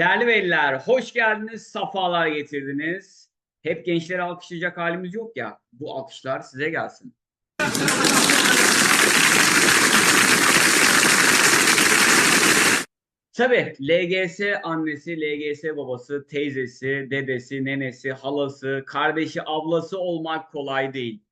Değerli veliler, hoş geldiniz, safalar getirdiniz. Hep gençleri alkışlayacak halimiz yok ya, bu alkışlar size gelsin. Tabii LGS annesi, LGS babası, teyzesi, dedesi, nenesi, halası, kardeşi, ablası olmak kolay değil.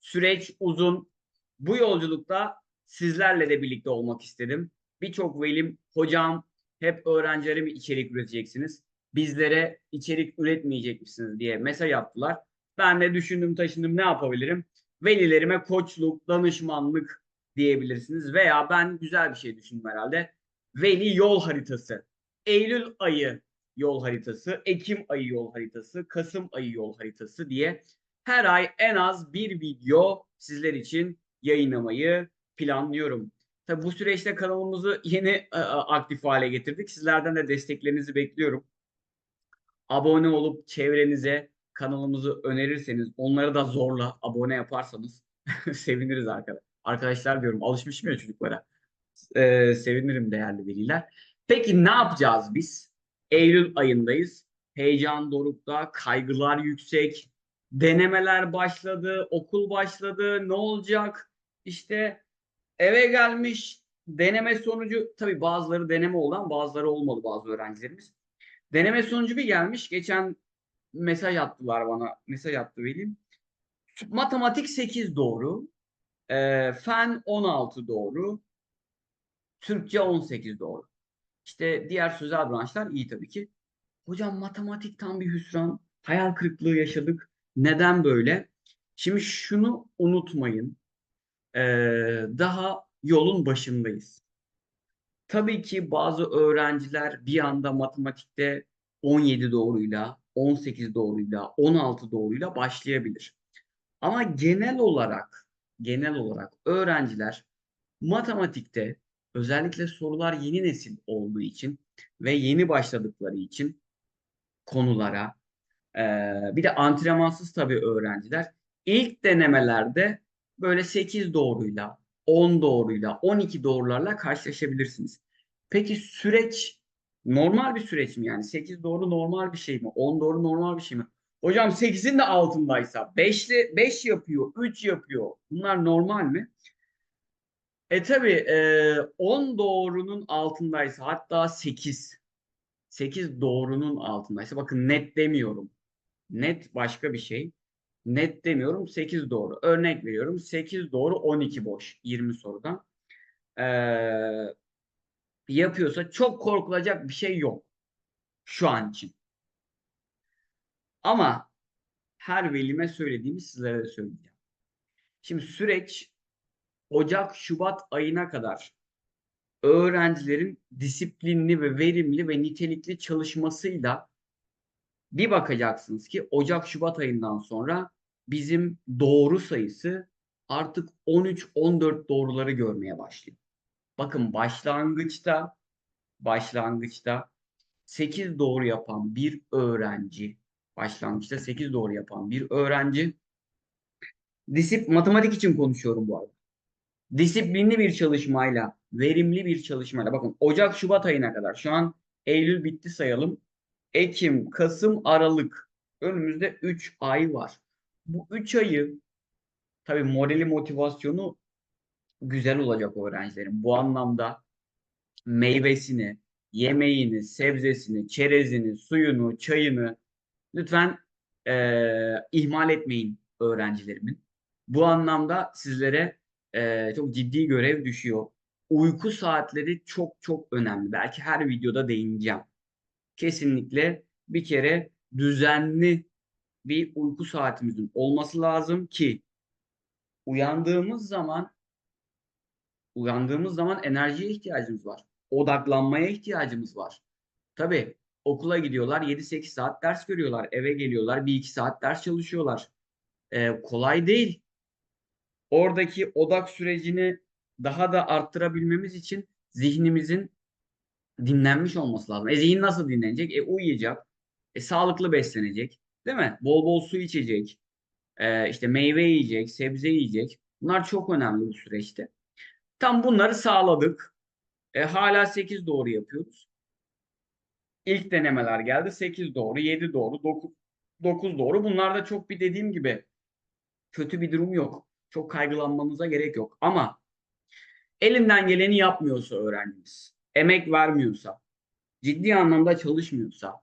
Süreç uzun. Bu yolculukta sizlerle de birlikte olmak istedim. Birçok velim, hocam, hep öğrencilere mi içerik üreteceksiniz? Bizlere içerik üretmeyecek misiniz diye mesaj attılar. Ben de düşündüm taşındım ne yapabilirim? Velilerime koçluk, danışmanlık diyebilirsiniz. Veya ben güzel bir şey düşündüm herhalde. Veli yol haritası. Eylül ayı yol haritası, Ekim ayı yol haritası, Kasım ayı yol haritası diye her ay en az bir video sizler için yayınlamayı planlıyorum. Tabii bu süreçte kanalımızı yeni e, aktif hale getirdik. Sizlerden de desteklerinizi bekliyorum. Abone olup çevrenize kanalımızı önerirseniz, onları da zorla abone yaparsanız seviniriz arkadaşlar. Arkadaşlar diyorum, alışmışım ya çocuklara. Ee, sevinirim değerli veliler. Peki ne yapacağız biz? Eylül ayındayız. Heyecan dorukta, kaygılar yüksek. Denemeler başladı, okul başladı. Ne olacak? İşte eve gelmiş deneme sonucu tabii bazıları deneme olan bazıları olmadı bazı öğrencilerimiz. Deneme sonucu bir gelmiş. Geçen mesaj attılar bana. Mesaj attı velim. Matematik 8 doğru. E, fen 16 doğru. Türkçe 18 doğru. İşte diğer sözel branşlar iyi tabii ki. Hocam matematik tam bir hüsran. Hayal kırıklığı yaşadık. Neden böyle? Şimdi şunu unutmayın. Ee, daha yolun başındayız. Tabii ki bazı öğrenciler bir anda matematikte 17 doğruyla, 18 doğruyla, 16 doğruyla başlayabilir. Ama genel olarak genel olarak öğrenciler matematikte özellikle sorular yeni nesil olduğu için ve yeni başladıkları için konulara e, bir de antrenmansız tabii öğrenciler ilk denemelerde böyle 8 doğruyla 10 doğruyla 12 doğrularla karşılaşabilirsiniz. Peki süreç normal bir süreç mi yani? 8 doğru normal bir şey mi? 10 doğru normal bir şey mi? Hocam 8'in de altındaysa 5 5 yapıyor, 3 yapıyor. Bunlar normal mi? E tabi e, 10 doğrunun altındaysa hatta 8 8 doğrunun altındaysa bakın net demiyorum. Net başka bir şey. Net demiyorum 8 doğru. Örnek veriyorum 8 doğru 12 boş 20 sorudan. Ee, yapıyorsa çok korkulacak bir şey yok. Şu an için. Ama her velime söylediğimi sizlere de söyleyeceğim. Şimdi süreç Ocak, Şubat ayına kadar öğrencilerin disiplinli ve verimli ve nitelikli çalışmasıyla bir bakacaksınız ki Ocak, Şubat ayından sonra bizim doğru sayısı artık 13-14 doğruları görmeye başlıyor. Bakın başlangıçta başlangıçta 8 doğru yapan bir öğrenci başlangıçta 8 doğru yapan bir öğrenci disip matematik için konuşuyorum bu arada. Disiplinli bir çalışmayla, verimli bir çalışmayla bakın Ocak Şubat ayına kadar şu an Eylül bitti sayalım. Ekim, Kasım, Aralık önümüzde 3 ay var. Bu 3 ayı tabii morali motivasyonu güzel olacak öğrencilerin. Bu anlamda meyvesini, yemeğini, sebzesini, çerezini, suyunu, çayını lütfen e, ihmal etmeyin öğrencilerimin. Bu anlamda sizlere e, çok ciddi görev düşüyor. Uyku saatleri çok çok önemli. Belki her videoda değineceğim. Kesinlikle bir kere düzenli bir uyku saatimizin olması lazım ki uyandığımız zaman uyandığımız zaman enerjiye ihtiyacımız var. Odaklanmaya ihtiyacımız var. Tabii okula gidiyorlar 7-8 saat ders görüyorlar. Eve geliyorlar 1-2 saat ders çalışıyorlar. Ee, kolay değil. Oradaki odak sürecini daha da arttırabilmemiz için zihnimizin dinlenmiş olması lazım. E zihin nasıl dinlenecek? E uyuyacak. E sağlıklı beslenecek. Değil mi? Bol bol su içecek. E, işte meyve yiyecek, sebze yiyecek. Bunlar çok önemli bu süreçte. Tam bunları sağladık. E, hala 8 doğru yapıyoruz. İlk denemeler geldi. 8 doğru, 7 doğru, 9, 9 doğru. Bunlarda çok bir dediğim gibi kötü bir durum yok. Çok kaygılanmanıza gerek yok. Ama elinden geleni yapmıyorsa öğrencimiz, emek vermiyorsa, ciddi anlamda çalışmıyorsa,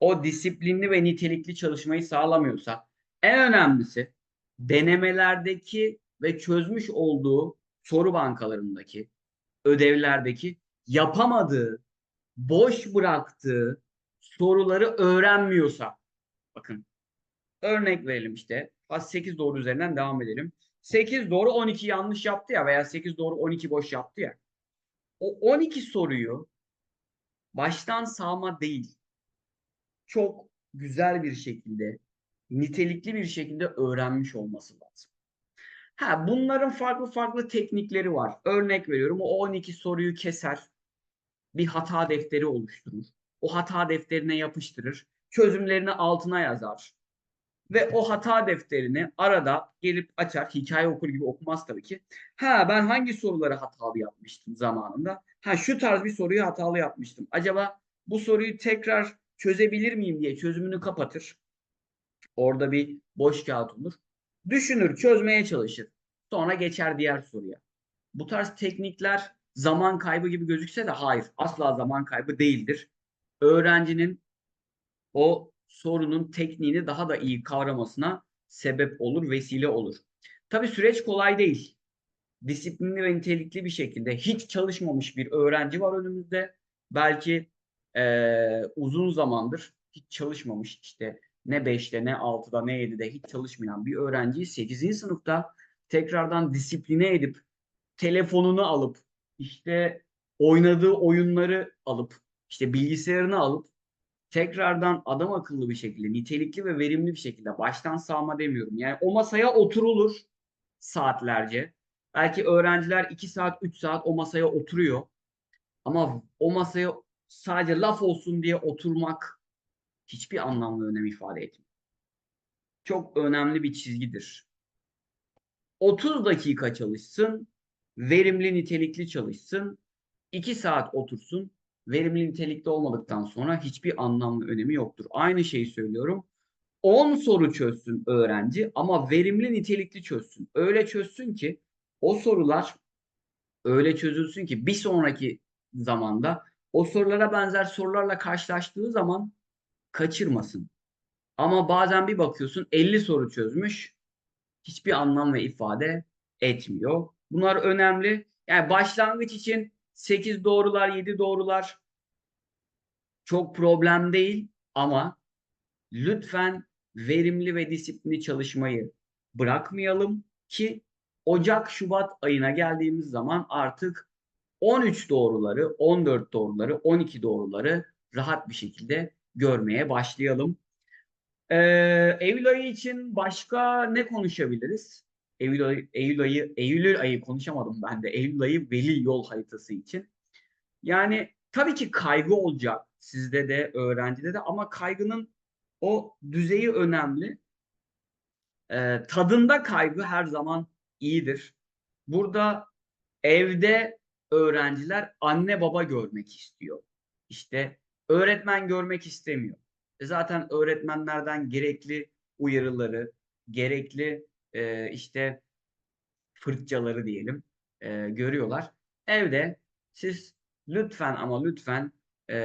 o disiplinli ve nitelikli çalışmayı sağlamıyorsa, en önemlisi denemelerdeki ve çözmüş olduğu soru bankalarındaki, ödevlerdeki yapamadığı, boş bıraktığı soruları öğrenmiyorsa, bakın örnek verelim işte, 8 doğru üzerinden devam edelim. 8 doğru 12 yanlış yaptı ya veya 8 doğru 12 boş yaptı ya. O 12 soruyu baştan sağma değil, çok güzel bir şekilde, nitelikli bir şekilde öğrenmiş olması lazım. Ha, bunların farklı farklı teknikleri var. Örnek veriyorum o 12 soruyu keser, bir hata defteri oluşturur. O hata defterine yapıştırır, çözümlerini altına yazar. Ve o hata defterini arada gelip açar, hikaye okur gibi okumaz tabii ki. Ha ben hangi soruları hatalı yapmıştım zamanında? Ha şu tarz bir soruyu hatalı yapmıştım. Acaba bu soruyu tekrar çözebilir miyim diye çözümünü kapatır. Orada bir boş kağıt olur. Düşünür, çözmeye çalışır. Sonra geçer diğer soruya. Bu tarz teknikler zaman kaybı gibi gözükse de hayır, asla zaman kaybı değildir. Öğrencinin o sorunun tekniğini daha da iyi kavramasına sebep olur, vesile olur. Tabii süreç kolay değil. Disiplinli ve nitelikli bir şekilde hiç çalışmamış bir öğrenci var önümüzde. Belki e, uzun zamandır hiç çalışmamış işte ne 5'te ne 6'da ne 7'de hiç çalışmayan bir öğrenciyi 8. sınıfta tekrardan disipline edip telefonunu alıp işte oynadığı oyunları alıp işte bilgisayarını alıp tekrardan adam akıllı bir şekilde, nitelikli ve verimli bir şekilde baştan sağma demiyorum. Yani o masaya oturulur saatlerce. Belki öğrenciler 2 saat, 3 saat o masaya oturuyor. Ama o masaya sadece laf olsun diye oturmak hiçbir anlamlı önem ifade etmiyor. Çok önemli bir çizgidir. 30 dakika çalışsın, verimli nitelikli çalışsın, 2 saat otursun, verimli nitelikli olmadıktan sonra hiçbir anlamlı önemi yoktur. Aynı şeyi söylüyorum. 10 soru çözsün öğrenci ama verimli nitelikli çözsün. Öyle çözsün ki o sorular öyle çözülsün ki bir sonraki zamanda o sorulara benzer sorularla karşılaştığı zaman kaçırmasın. Ama bazen bir bakıyorsun 50 soru çözmüş hiçbir anlam ve ifade etmiyor. Bunlar önemli. Yani başlangıç için 8 doğrular, 7 doğrular çok problem değil ama lütfen verimli ve disiplinli çalışmayı bırakmayalım ki Ocak Şubat ayına geldiğimiz zaman artık 13 doğruları, 14 doğruları, 12 doğruları rahat bir şekilde görmeye başlayalım. Ee, Eylül ayı için başka ne konuşabiliriz? Eylül ayı, Eylül ayı, Eylül ayı konuşamadım ben de. Eylül ayı veli yol haritası için. Yani tabii ki kaygı olacak sizde de, öğrencide de ama kaygının o düzeyi önemli. Ee, tadında kaygı her zaman iyidir. Burada evde öğrenciler anne baba görmek istiyor. İşte öğretmen görmek istemiyor. E zaten öğretmenlerden gerekli uyarıları, gerekli e, işte fırçaları diyelim e, görüyorlar. Evde siz lütfen ama lütfen e,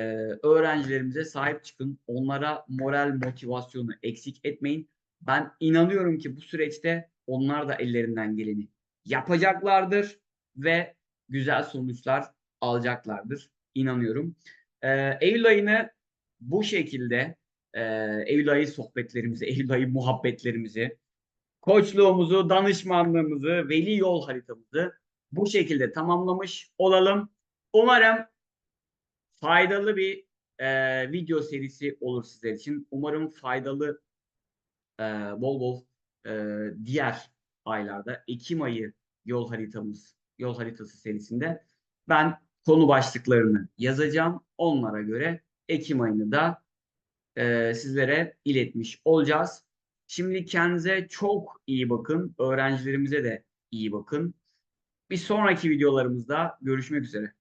öğrencilerimize sahip çıkın. Onlara moral motivasyonu eksik etmeyin. Ben inanıyorum ki bu süreçte onlar da ellerinden geleni yapacaklardır ve güzel sonuçlar alacaklardır. İnanıyorum. Ee, Eylül ayını bu şekilde e, Eylül ayı sohbetlerimizi, Eylül ayı muhabbetlerimizi, koçluğumuzu, danışmanlığımızı, veli yol haritamızı bu şekilde tamamlamış olalım. Umarım faydalı bir e, video serisi olur sizler için. Umarım faydalı e, bol bol e, diğer aylarda Ekim ayı yol haritamız, yol haritası serisinde ben konu başlıklarını yazacağım. Onlara göre Ekim ayını da e, sizlere iletmiş olacağız. Şimdi kendinize çok iyi bakın. Öğrencilerimize de iyi bakın. Bir sonraki videolarımızda görüşmek üzere.